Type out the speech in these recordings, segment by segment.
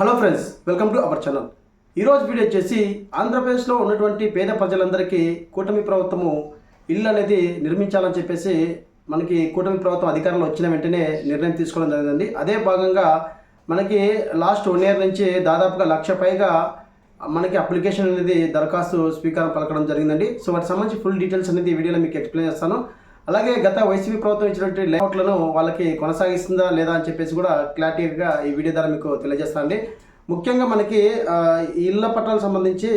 Hello friends welcome to our channel. ఈరోజు video వచ్చేసి ఆంధ్రప్రదేశ్లో ఉన్నటువంటి పేద ప్రజలందరికీ కూటమి ప్రభుత్వము ఇల్లు అనేది నిర్మించాలని చెప్పేసి మనకి కూటమి ప్రభుత్వం అధికారంలో వచ్చిన వెంటనే నిర్ణయం తీసుకోవడం జరిగిందండి. అదే భాగంగా మనకి లాస్ట్ వన్ ఇయర్ నుంచి దాదాపుగా లక్ష పైగా మనకి అప్లికేషన్ అనేది దరఖాస్తు స్వీకారం పలకడం జరిగిందండి. సో వాటికి సంబంధించి ఫుల్ డీటెయిల్స్ అనేది వీడియోలో మీకు ఎక్స్ప్లెయిన్ చేస్తాను. అలాగే గత వైసీపీ ప్రభుత్వం ఇచ్చినటువంటి లేఅవుట్లను వాళ్ళకి కొనసాగిస్తుందా లేదా అని చెప్పేసి కూడా క్లారిటీగా ఈ వీడియో ద్వారా మీకు తెలియజేస్తానండి ముఖ్యంగా మనకి ఈ ఇళ్ళ పట్టాలకు సంబంధించి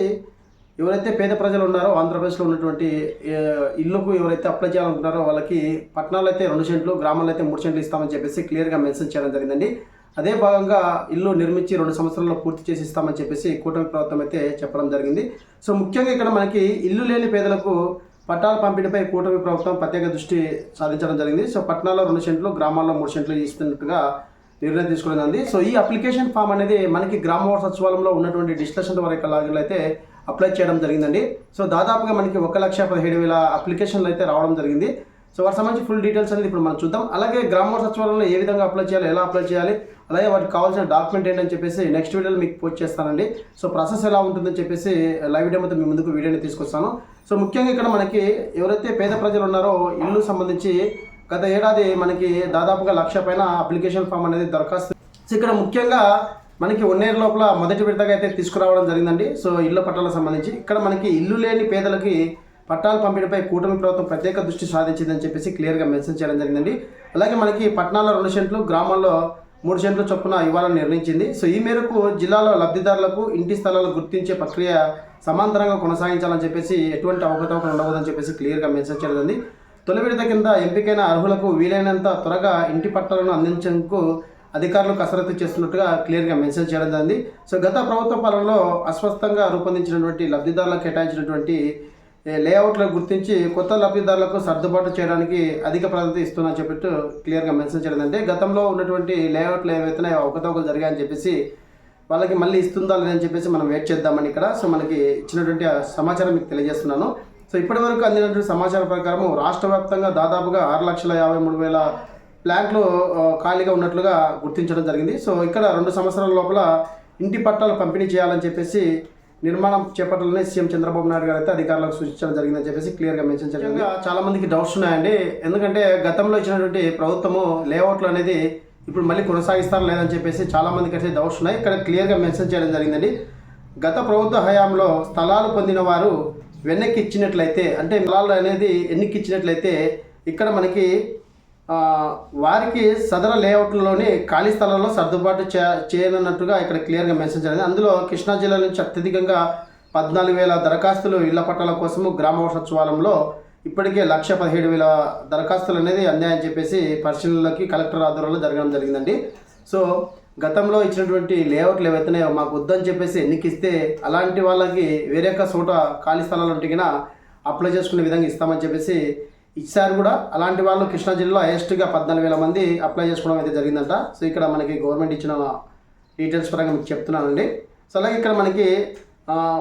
ఎవరైతే పేద ప్రజలు ఉన్నారో ఆంధ్రప్రదేశ్లో ఉన్నటువంటి ఇళ్ళకు ఇల్లుకు ఎవరైతే అప్లై చేయాలనుకున్నారో వాళ్ళకి పట్టణాలు అయితే రెండు సెంట్లు గ్రామాల్లో అయితే మూడు సెంట్లు ఇస్తామని చెప్పేసి క్లియర్గా మెన్షన్ చేయడం జరిగిందండి. అదే భాగంగా ఇల్లు నిర్మించి రెండు సంవత్సరాల్లో పూర్తి చేసి ఇస్తామని చెప్పేసి కూటమి ప్రభుత్వం అయితే చెప్పడం జరిగింది. సో ముఖ్యంగా ఇక్కడ మనకి ఇల్లు లేని పేదలకు పట్టాల పంపిణీపై కూటమి ప్రభుత్వం ప్రత్యేక దృష్టి సాధించడం జరిగింది. సో పట్టణాల్లో రెండు సెంట్లు గ్రామాల్లో మూడు సెంట్లు ఇస్తున్నట్టుగా నిర్ణయం తీసుకోవడం జరిగింది. సో ఈ అప్లికేషన్ ఫామ్ అనేది మనకి గ్రామ సచివాలయంలో ఉన్నటువంటి డిస్కషన్ వరకు అయితే అప్లై చేయడం జరిగిందండి. సో దాదాపుగా మనకి ఒక లక్ష పదిహేడు వేల అప్లికేషన్లు అయితే రావడం జరిగింది. సో వాటి సంబంధించి ఫుల్ డీటెయిల్స్ అనేది ఇప్పుడు మనం చూద్దాం. అలాగే గ్రామ సచివాలయంలో ఏ విధంగా అప్లై చేయాలి ఎలా అప్లై చేయాలి అలాగే వాటికి కావాల్సిన డాక్యుమెంట్ ఏంటని చెప్పేసి నెక్స్ట్ వీడియోలో మీకు పోస్ట్ చేస్తానండి. సో ప్రాసెస్ ఎలా ఉంటుందని చెప్పేసి లైవ్ డెమోతో మీ ముందుకు వీడియోని తీసుకొస్తాను. సో ముఖ్యంగా ఇక్కడ మనకి ఎవరైతే పేద ప్రజలు ఉన్నారో ఇల్లు సంబంధించి గత ఏడాది మనకి దాదాపుగా లక్ష పైన అప్లికేషన్ ఫామ్ అనేది దరఖాస్తు సో ఇక్కడ ముఖ్యంగా మనకి వన్ ఇయర్ లోపల మొదటి విడతగా అయితే తీసుకురావడం జరిగిందండి. సో ఇళ్ళ పట్టాలకు సంబంధించి ఇక్కడ మనకి ఇల్లు లేని పేదలకి పట్టాల పంపిణీపై కూటమి ప్రభుత్వం ప్రత్యేక దృష్టి సాధించిందని చెప్పేసి క్లియర్గా మెన్షన్ చేయడం జరిగిందండి. అలాగే మనకి పట్టణాల్లో రెండు సెంట్లు గ్రామాల్లో మూడు సెంట్ల చొప్పున ఇవ్వాలని నిర్ణయించింది. సో ఈ మేరకు జిల్లాలో లబ్ధిదారులకు ఇంటి స్థలాలు గుర్తించే ప్రక్రియ సమాంతరంగా కొనసాగించాలని చెప్పేసి ఎటువంటి అవకతవకలు ఉండవద్దని చెప్పేసి క్లియర్గా మెన్షన్ చేయడం తొలి విడత కింద ఎంపికైన అర్హులకు వీలైనంత త్వరగా ఇంటి పట్టాలను అందించేందుకు అధికారులు కసరత్తు చేస్తున్నట్టుగా క్లియర్గా మెన్షన్ చేయడం జరిగింది. సో గత ప్రభుత్వ పాలనలో అస్వస్థంగా రూపొందించినటువంటి లబ్ధిదారులకు కేటాయించినటువంటి లేఅవుట్లను గుర్తించి కొత్త లబ్ధిదారులకు సర్దుబాటు చేయడానికి అధిక ప్రాధాన్యత ఇస్తున్నా చెప్పిట్టు క్లియర్గా మెన్షన్ చేయడం అంటే గతంలో ఉన్నటువంటి లేఅవుట్లు ఏవైతే ఒకతొకలు జరిగాయని చెప్పేసి వాళ్ళకి మళ్ళీ ఇస్తుందా లేదని చెప్పేసి మనం వెయిట్ చేద్దామని ఇక్కడ. సో మనకి ఇచ్చినటువంటి ఆ సమాచారం మీకు తెలియజేస్తున్నాను. సో ఇప్పటివరకు అందినటువంటి సమాచారం ప్రకారం రాష్ట్ర వ్యాప్తంగా దాదాపుగా ఆరు లక్షల యాభై మూడు వేల ప్లాంట్లు ఖాళీగా ఉన్నట్లుగా గుర్తించడం జరిగింది. సో ఇక్కడ రెండు సంవత్సరాల లోపల ఇంటి పట్టాలు పంపిణీ చేయాలని చెప్పేసి నిర్మాణం చేపట్టాలని సీఎం చంద్రబాబు నాయుడు గారు అయితే అధికారులకు సూచించడం జరిగిందని చెప్పేసి క్లియర్గా మెన్షన్ చేయడం చాలా మందికి డౌట్స్ ఉన్నాయండి. ఎందుకంటే గతంలో ఇచ్చినటువంటి ప్రభుత్వము లేఅవుట్లు అనేది ఇప్పుడు మళ్ళీ కొనసాగిస్తారా లేదని చెప్పేసి చాలా మందికి అయితే డౌట్స్ ఉన్నాయి. ఇక్కడ క్లియర్గా మెన్షన్ చేయడం జరిగిందండి. గత ప్రభుత్వ హయాంలో స్థలాలు పొందిన వారు వెనక్కి ఇచ్చినట్లయితే అంటే స్థలాలు అనేది ఎన్నికిచ్చినట్లయితే ఇక్కడ మనకి వారికి సదర లేఅవుట్లలోని ఖాళీ స్థలాల్లో సర్దుబాటు చే చేయనున్నట్టుగా ఇక్కడ క్లియర్గా మెసేజ్ జరిగింది. అందులో కృష్ణా జిల్లా నుంచి అత్యధికంగా పద్నాలుగు వేల దరఖాస్తులు ఇళ్ళ పట్టాల కోసము గ్రామ వార్డు సచివాలయంలో ఇప్పటికే లక్ష పదిహేడు వేల దరఖాస్తులు అనేది అందాయని చెప్పేసి పరిశీలనలోకి కలెక్టర్ ఆధ్వర్యంలో జరగడం జరిగిందండి. సో గతంలో ఇచ్చినటువంటి లేఅవుట్లు ఏవైతున్నాయో మాకు వద్దని చెప్పేసి ఎన్నికిస్తే అలాంటి వాళ్ళకి వేరే ఒక చోట ఖాళీ స్థలాలు ఉంటే అప్లై చేసుకునే విధంగా ఇస్తామని చెప్పేసి ఇచ్చారు కూడా. అలాంటి వాళ్ళు కృష్ణా జిల్లాలో హైయెస్ట్గా పద్నాలుగు వేల మంది అప్లై చేసుకోవడం అయితే జరిగిందంట. సో ఇక్కడ మనకి గవర్నమెంట్ ఇచ్చిన డీటెయిల్స్ పరంగా మీకు చెప్తున్నానండి. సో అలాగే ఇక్కడ మనకి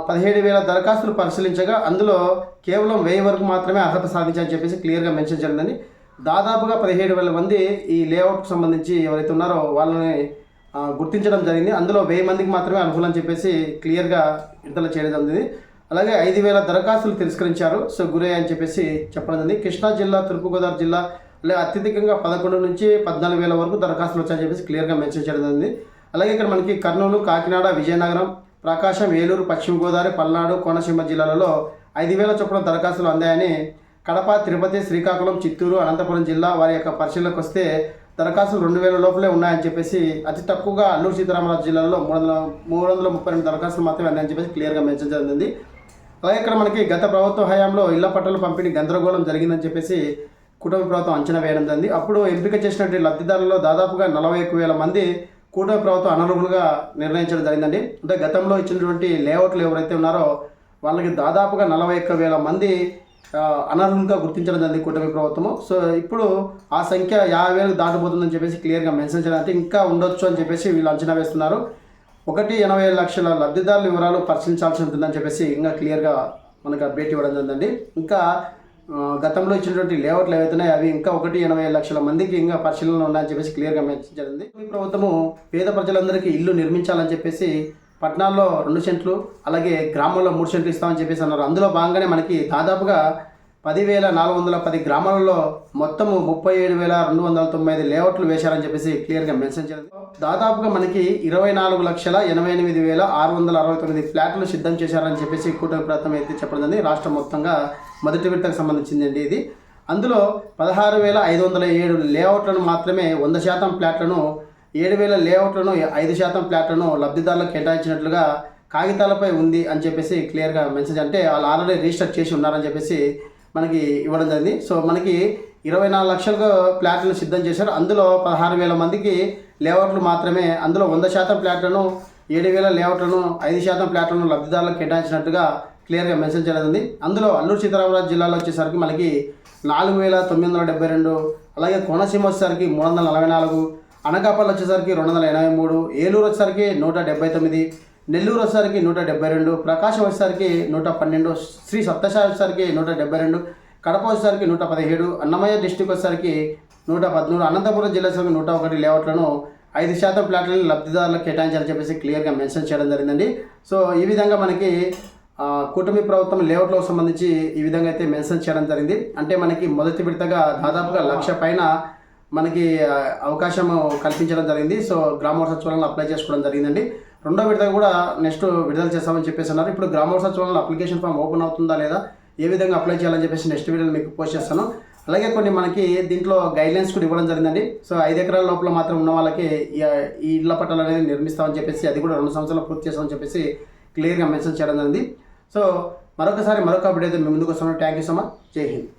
పదిహేడు వేల దరఖాస్తులు పరిశీలించగా అందులో కేవలం వెయ్యి వరకు మాత్రమే అర్హత సాధించాలని చెప్పేసి క్లియర్గా మెన్షన్ జరిగిందని దాదాపుగా పదిహేడు వేల మంది ఈ లేఅవుట్కి సంబంధించి ఎవరైతే ఉన్నారో వాళ్ళని గుర్తించడం జరిగింది. అందులో వెయ్యి మందికి మాత్రమే అనుకూలం చెప్పేసి క్లియర్గా విడుదల చేయడం జరిగింది. అలాగే ఐదు వేల దరఖాస్తులు తిరస్కరించారు. సో గురై అని చెప్పేసి చెప్పడం జరిగింది. కృష్ణా జిల్లా తూర్పుగోదావరి జిల్లా అలాగే అత్యధికంగా పదకొండు నుంచి పద్నాలుగు వేల వరకు దరఖాస్తులు వచ్చాయని చెప్పేసి క్లియర్గా మెన్షన్ చేయడం జరిగింది. అలాగే ఇక్కడ మనకి కర్నూలు కాకినాడ విజయనగరం ప్రకాశం ఏలూరు పశ్చిమ గోదావరి పల్నాడు కోనసీమ జిల్లాలలో ఐదు వేల చొప్పున దరఖాస్తులు అందాయని కడప తిరుపతి శ్రీకాకుళం చిత్తూరు అనంతపురం జిల్లా వారి యొక్క పరిశీలనకు వస్తే దరఖాస్తులు రెండు వేల లోపలే ఉన్నాయని చెప్పేసి అతి తక్కువగా అల్లూరు సీతారామరాజు జిల్లాలో మూడు వందల మూడు వందల ముప్పై రెండు దరఖాస్తులు మాత్రమే ఉన్నాయని చెప్పేసి క్లియర్గా మెన్షన్ జరిగింది. అలాగే ఇక్కడ మనకి గత ప్రభుత్వ హయాంలో ఇళ్ళ పట్టాల పంపిణీ గందరగోళం జరిగిందని చెప్పేసి కూటమి ప్రభుత్వం అంచనా వేయడం జరిగింది. అప్పుడు ఎంపిక చేసినటువంటి లబ్ధిదారులలో దాదాపుగా నలభై ఒక్క వేల మంది కూటమి ప్రభుత్వం అనర్హులుగా నిర్ణయించడం జరిగిందండి. అంటే గతంలో ఇచ్చినటువంటి లేఅవుట్లు ఎవరైతే ఉన్నారో వాళ్ళకి దాదాపుగా నలభై ఒక్క వేల మంది అనర్హులుగా గుర్తించడం జరిగింది కూటమి ప్రభుత్వము. సో ఇప్పుడు ఆ సంఖ్య యాభై వేలు దాటిపోతుందని చెప్పేసి క్లియర్గా మెన్షన్ చేయడం అంటే ఇంకా ఉండొచ్చు అని చెప్పేసి వీళ్ళు అంచనా వేస్తున్నారు. ఒకటి ఎనభై ఐదు లక్షల లబ్ధిదారుల వివరాలు పరిశీలించాల్సి ఉంటుందని చెప్పేసి ఇంకా క్లియర్గా మనకు అప్డేట్ ఇవ్వడం జరిగిందండి. ఇంకా గతంలో ఇచ్చినటువంటి లేఅవుట్లు ఏవైతున్నాయి అవి ఇంకా ఒకటి ఎనభై లక్షల మందికి ఇంకా పరిశీలనలో ఉన్నాయని చెప్పేసి క్లియర్గా మెన్షన్ జరిగింది. ఈ ప్రభుత్వము పేద ప్రజలందరికీ ఇల్లు నిర్మించాలని చెప్పేసి పట్టణాల్లో రెండు సెంట్లు అలాగే గ్రామంలో మూడు సెంట్లు ఇస్తామని చెప్పేసి అన్నారు. అందులో భాగంగానే మనకి దాదాపుగా పదివేల నాలుగు వందల పది గ్రామాలలో మొత్తము ముప్పై ఏడు వేల రెండు వందల తొంభై ఐదు లేఅవుట్లు వేశారని చెప్పేసి క్లియర్గా మెన్షన్ చేయాలి దాదాపుగా మనకి ఇరవై నాలుగు లక్షల ఎనభై ఎనిమిది వేల ఆరు వందల అరవై తొమ్మిది ఫ్లాట్లు సిద్ధం చేశారని చెప్పేసి కూటమి ప్రయత్నం అయితే చెప్పడం జరిగింది రాష్ట్రం మొత్తంగా మొదటి విడతకు సంబంధించిందండి ఇది. అందులో పదహారు వేల ఐదు వందల ఏడు లేఅవుట్లను మాత్రమే వంద శాతం ఫ్లాట్లను ఏడు వేల లేఅవుట్లను ఐదు శాతం ఫ్లాట్లను లబ్ధిదారులకు కేటాయించినట్లుగా కాగితాలపై ఉంది అని చెప్పేసి క్లియర్గా మెన్షన్ అంటే వాళ్ళు ఆల్రెడీ రిజిస్టర్ చేసి ఉన్నారని చెప్పేసి మనకి ఇవ్వడం జరిగింది. సో మనకి ఇరవై నాలుగు లక్షలకు ఫ్లాట్లను సిద్ధం చేశారు. అందులో పదహారు వేల మందికి లేఅవుట్లు మాత్రమే అందులో వంద శాతం ప్లాట్లను ఏడు వేల లేఅవుట్లను ఐదు శాతం ప్లాట్లను లబ్ధిదారులకు కేటాయించినట్టుగా క్లియర్గా మెన్షన్ చేయడం అందులో అల్లూరు సీతారామరాజు జిల్లాలో వచ్చేసరికి మనకి నాలుగు వేల తొమ్మిది వందల డెబ్బై రెండు అలాగే కోనసీమ వచ్చేసరికి మూడు వందల నలభై నాలుగు అనకాపల్లి వచ్చేసరికి రెండు వందల ఎనభై మూడు ఏలూరు వచ్చేసరికి నూట డెబ్బై తొమ్మిది నెల్లూరు వచ్చేసరికి నూట డెబ్బై రెండు ప్రకాశం వచ్చేసరికి నూట పన్నెండు శ్రీ సప్తశాయి వచ్చేసరికి నూట డెబ్బై రెండు కడప వచ్చేసరికి నూట పదిహేడు అన్నమయ్య డిస్టిక్ వచ్చేసరికి నూట పదమూడు అనంతపురం జిల్లా వచ్చేసరికి నూట ఒకటి లేఅవుట్లను ఐదు శాతం ప్లాట్లను లబ్ధిదారులకు కేటాయించాలని చెప్పేసి క్లియర్గా మెన్షన్ చేయడం జరిగిందండి. సో ఈ విధంగా మనకి కూటమి ప్రభుత్వం లేఅవుట్లకు సంబంధించి ఈ విధంగా అయితే మెన్షన్ చేయడం జరిగింది. అంటే మనకి మొదటి విడతగా దాదాపుగా లక్ష పైన మనకి అవకాశం కల్పించడం జరిగింది. సో గ్రామ సచివాలయంలో అప్లై చేసుకోవడం జరిగిందండి. రెండో విడత కూడా నెక్స్ట్ విడుదల చేస్తామని చెప్పేసి అన్నారు. ఇప్పుడు గ్రామ అప్లికేషన్ ఫామ్ ఓపెన్ అవుతుందా లేదా ఏ విధంగా అప్లై చేయాలని చెప్పేసి నెక్స్ట్ వీడియోలో మీకు పోస్ట్ చేస్తాను. అలాగే కొన్ని మనకి దీంట్లో గైడ్లైన్స్ కూడా ఇవ్వడం జరిగిందండి. సో ఐదు ఎకరాల లోపల మాత్రం ఉన్న వాళ్ళకి ఈ ఈ ఇళ్ళ పట్టాలు అనేది నిర్మిస్తామని చెప్పేసి అది కూడా రెండు సంవత్సరాలు పూర్తి చేస్తామని చెప్పేసి క్లియర్గా మెన్షన్ చేయడం జరిగింది. సో మరొకసారి మరొక అప్డేట్ అయితే మీ ముందుకు వస్తున్నాను థ్యాంక్ యూ సో మచ్ జై హింద్